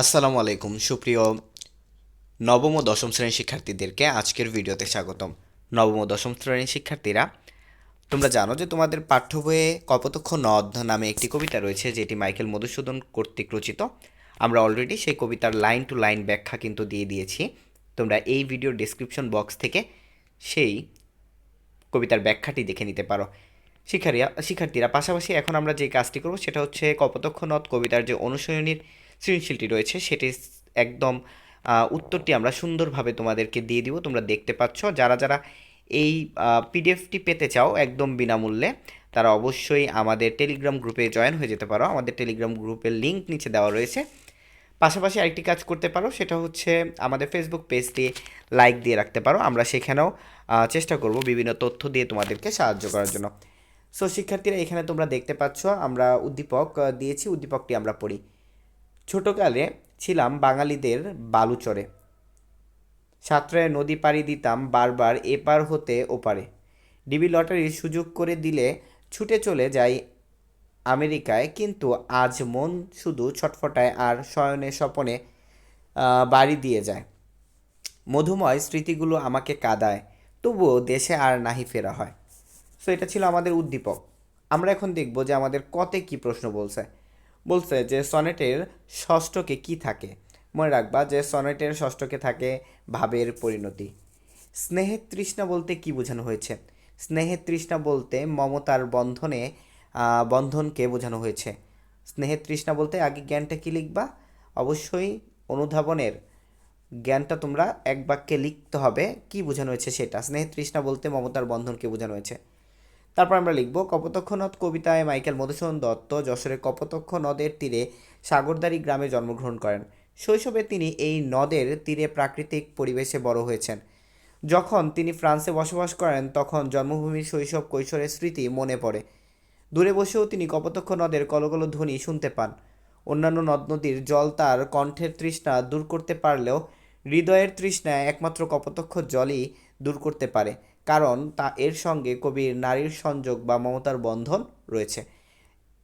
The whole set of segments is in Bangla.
আসসালামু আলাইকুম, সুপ্রিয় নবম ও দশম শ্রেণির শিক্ষার্থীদেরকে আজকের ভিডিওতে স্বাগতম। নবম ও দশম শ্রেণির শিক্ষার্থীরা, তোমরা জানো যে তোমাদের পাঠ্য বইয়ে কপতক্ষ নদ নামে একটি কবিতা রয়েছে, যেটি মাইকেল মধুসূদন কর্তৃক রচিত। আমরা অলরেডি সেই কবিতার লাইন টু লাইন ব্যাখ্যা কিন্তু দিয়ে দিয়েছি। তোমরা এই ভিডিওর ডেসক্রিপশন বক্স থেকে সেই কবিতার ব্যাখ্যাটি দেখে নিতে পারো। শিক্ষার্থীরা শিক্ষার্থীরা, পাশাপাশি এখন আমরা যে কাজটি করব সেটা হচ্ছে কপতক্ষ নদ কবিতার যে অনুশীলনীর সৃজনশীলটি রয়েছে, সেটি একদম উত্তরটি আমরা সুন্দরভাবে তোমাদেরকে দিয়ে দিব, তোমরা দেখতে পাচ্ছ। যারা যারা এই পিডিএফটি পেতে চাও একদম বিনামূল্যে, তারা অবশ্যই আমাদের টেলিগ্রাম গ্রুপে জয়েন হয়ে যেতে পারো। আমাদের টেলিগ্রাম গ্রুপের লিঙ্ক নিচে দেওয়া রয়েছে। পাশাপাশি আরেকটি কাজ করতে পারো, সেটা হচ্ছে আমাদের ফেসবুক পেজটি লাইক দিয়ে রাখতে পারো। আমরা সেখানেও চেষ্টা করব বিভিন্ন তথ্য দিয়ে তোমাদেরকে সাহায্য করার জন্য। সো, শিক্ষার্থীরা, এখানে তোমরা দেখতে পাচ্ছ, আমরা উদ্দীপক দিয়েছি, উদ্দীপকটি আমরা পড়ি। ছোটকালে ছিলাম বাঙালিদের বালুচরে। সাঁতরায় নদী পাড়ি দিতাম বারবার এপার হতে ওপারে। ডিবি লটারির সুযোগ করে দিলে ছুটে চলে যাই আমেরিকায়, কিন্তু আজ মন শুধু ছটফটায় আর শয়নে স্বপনে বাড়ি দিয়ে যায়। মধুময় স্মৃতিগুলো আমাকে কাদায়, তবুও দেশে আর নাহি ফেরা হয়। সো এটা ছিল আমাদের উদ্দীপক। আমরা এখন দেখব যে আমাদের কতে কি প্রশ্ন বলছে। বলছে যে সনেটের ষষ্ঠকে কি থাকে? মনে রাখবা যে সনেটের ষষ্ঠকে থাকে ভাবের পরিণতি। স্নেহের তৃষ্ণা বলতে কি বোঝানো হয়েছে? স্নেহের তৃষ্ণা বলতে মমতার বন্ধনে বন্ধনকে বোঝানো হয়েছে। স্নেহের তৃষ্ণা বলতে আগে জ্ঞানটা কি লিখবা? অবশ্যই অনুধাবনের জ্ঞানটা তোমরা এক বাক্যে লিখতে হবে। কি বোঝানো হয়েছে সেটা? স্নেহের তৃষ্ণা বলতে মমতার বন্ধনকে বোঝানো হয়েছে। তারপর আমরা লিখব, কপোতক্ষ নদ কবিতায় মাইকেল মধুসূদন দত্ত যশোরের কপোতক্ষ নদের তীরে সাগরদারি গ্রামে জন্মগ্রহণ করেন। শৈশবে তিনি এই নদের তীরে প্রাকৃতিক পরিবেশে বড় হয়েছেন। যখন তিনি ফ্রান্সে বসবাস করেন, তখন জন্মভূমির শৈশব কৈশোরের স্মৃতি মনে পড়ে। দূরে বসেও তিনি কপোতক্ষ নদের কলকল ধ্বনি শুনতে পান। অন্যান্য নদ নদীর জল তার কণ্ঠের তৃষ্ণা দূর করতে পারলেও হৃদয়ের তৃষ্ণা একমাত্র কপোতক্ষ জলই দূর করতে পারে। কারণ তা এর সঙ্গে কবির নারীর সংযোগ বা মমতার বন্ধন রয়েছে।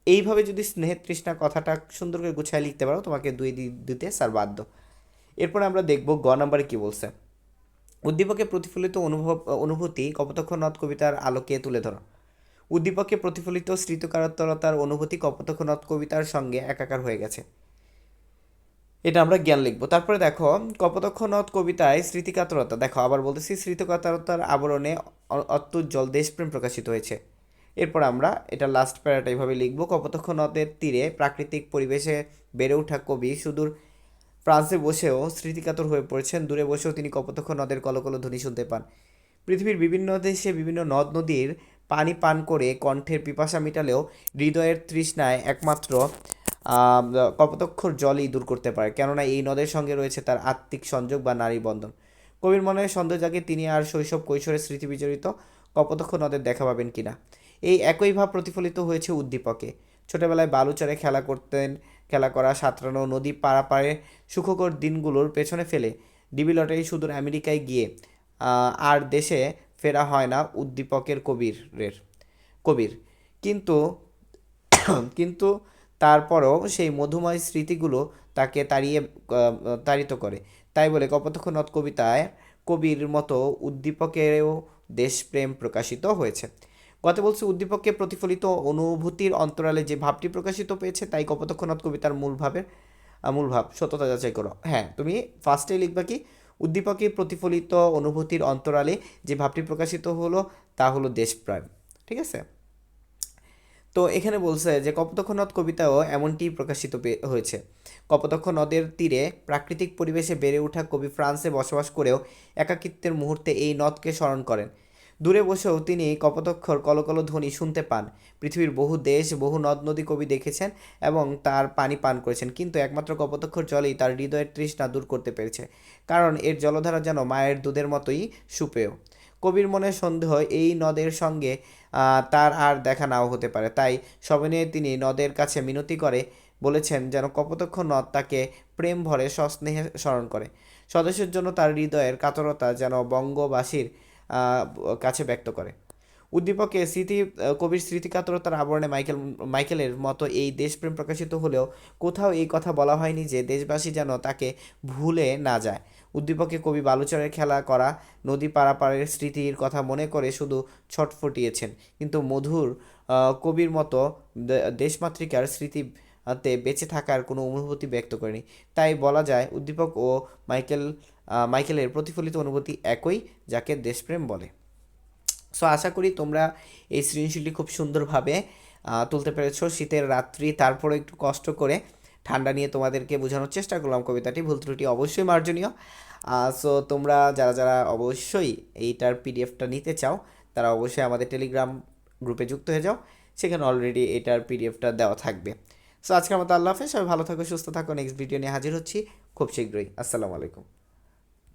এইভাবে যদি স্নেহের তৃষ্ণা কথাটা সুন্দর করে গুছায় লিখতে পারো, তোমাকে দুই দিতে স্যার বাধ্য। এরপরে আমরা দেখব গ নাম্বারে কি বলছে। উদ্দীপকে প্রতিফলিত অনুভব, অনুভূতি কপোতক্ষ নদ কবিতার আলোকে তুলে ধরো। উদ্দীপকে প্রতিফলিত স্মৃতিকারতার অনুভূতি কপোতক্ষ নদ কবিতার সঙ্গে একাকার হয়ে গেছে। এটা আমরা জ্ঞান লিখব। তারপরে দেখো কপোতক্ষ নদ কবিতায় স্মৃতিকাতরতা। দেখো, আবার বলতেছি, স্মৃতিকাতরতার আবরণে অত্যুজ্জ্বল দেশপ্রেম প্রকাশিত হয়েছে। এরপর আমরা এটা লাস্ট প্যারাটা এইভাবে লিখব। কপোতক্ষ নদের তীরে প্রাকৃতিক পরিবেশে বেড়ে ওঠা কবি সুদূর ফ্রান্সে বসেও স্মৃতিকাতর হয়ে পড়েছেন। দূরে বসেও তিনি কপোতক্ষ নদের কলকল ধ্বনি শুনতে পান। পৃথিবীর বিভিন্ন দেশে বিভিন্ন নদ নদীর পানি পান করে কণ্ঠের পিপাসা মিটালেও হৃদয়ের তৃষ্ণায় একমাত্র কপোতক্ষর জলই দূর করতে পারে, কেননা এই নদের সঙ্গে রয়েছে তার আত্মিক সংযোগ বা নারী বন্ধন। কবির মনে সন্দেহ জাগে তিনি আর শৈশব কৈশোরের স্মৃতি বিজড়িত কপোতক্ষ নদের দেখা পাবেন কিনা। এই একই ভাব প্রতিফলিত হয়েছে উদ্দীপকে। ছোটবেলায় বালুচরে খেলা করতেন, খেলা করা, সাঁতরানো, নদী পারাপারে সুখকর দিনগুলোর পেছনে ফেলে ডিবি লটারি সুদূর আমেরিকায় গিয়ে আর দেশে ফেরা হয় না উদ্দীপকের কবিরের, কবির। কিন্তু কিন্তু তারপরও সেই মধুময় স্মৃতিগুলো তাকে তাড়িয়ে তাড়িত করে। তাই বলে কপোতক্ষ নদ কবিতায় কবির মতো উদ্দীপকেরও দেশপ্রেম প্রকাশিত হয়েছে। গত বলছে উদ্দীপককে প্রতিফলিত অনুভূতির অন্তরালে যে ভাবটি প্রকাশিত পেয়েছে, তাই কপোতক্ষ নদ কবিতার মূল ভাবের মূল ভাব, সত্যতা যাচাই করো। হ্যাঁ তুমি ফার্স্টে লিখবা কি, উদ্দীপকে প্রতিফলিত অনুভূতির অন্তরালে যে ভাবটি প্রকাশিত হলো, তা হলো দেশপ্রেম। ঠিক আছে? তো এখানে বলছে যে কপোতক্ষ নদ কবিতাও এমনটি প্রকাশিত হয়েছে। কপোতক্ষ নদের তীরে প্রাকৃতিক পরিবেশে বেড়ে ওঠা কবি ফ্রান্সে বসবাস করেও একাকিত্বের মুহূর্তে এই নদকে স্মরণ করেন। দূরে বসেও তিনি কপোতক্ষর কলকল ধ্বনি শুনতে পান। পৃথিবীর বহু দেশ, বহু নদ নদী কবি দেখেছেন এবং তার পানি পান করেছেন, কিন্তু একমাত্র কপোতক্ষর জলেই তার হৃদয়ের তৃষ্ণা দূর করতে পেরেছে, কারণ এর জলধারা যেন মায়ের দুধের মতোই সুপেয়। কবির মনে সন্দেহ, এই নদের সঙ্গে তার আর দেখা নাও হতে পারে। তাই সবিনয়ে তিনি নদের কাছে মিনতি করে, বলেছেন যেন কপতক্ষ নদ তাকে প্রেম ভরে সস্নেহে স্মরণ করে। স্বদেশের জন্য তার হৃদয়ের কাতরতা যেন বঙ্গবাসীর কাছে ব্যক্ত করে। উদ্দীপকে স্মৃতি কবির স্মৃতিকাতরতার আবরণে মাইকেল, মাইকেলের মতো এই দেশপ্রেম প্রকাশিত হলেও কোথাও এই কথা বলা হয়নি যে দেশবাসী যেন তাকে ভুলে না যায়। উদ্দীপকে কবি বালুচরের খেলা করা, নদী পারাপারের স্মৃতির কথা মনে করে শুধু ছটফটিয়েছেন কিন্তু মধুর কবির মতো দেশমাতৃকার স্মৃতি তে বেঁচে থাকার কোনো অনুভূতি ব্যক্ত করেনি। তাই বলা যায়, উদ্দীপক ও মাইকেল মাইকেলের প্রতিফলিত অনুভূতি একই, যাকে দেশপ্রেম বলে। সো আশা করি তোমরা এই সৃজনশীলটি খুব সুন্দরভাবে তুলতে পেরেছ। শীতের রাত্রি তারপরে একটু কষ্ট করে ঠান্ডা নিয়ে তোমাদেরকে বোঝানোর চেষ্টা করলাম কবিতাটি। ভুল ত্রুটি অবশ্যই মার্জনীয়। সো তোমরা যারা যারা অবশ্যই এইটার পিডিএফটা নিতে চাও, তারা অবশ্যই আমাদের টেলিগ্রাম গ্রুপে যুক্ত হয়ে যাও। সেখানে অলরেডি এটার পিডিএফটা দেওয়া থাকবে। সো আজকের মতো আল্লাহ হাফেজ। সবাই ভালো থাকো, সুস্থ থাকো। নেক্সট ভিডিও নিয়ে হাজির হচ্ছি। খুব শীঘ্রই। আসসালামু আলাইকুম।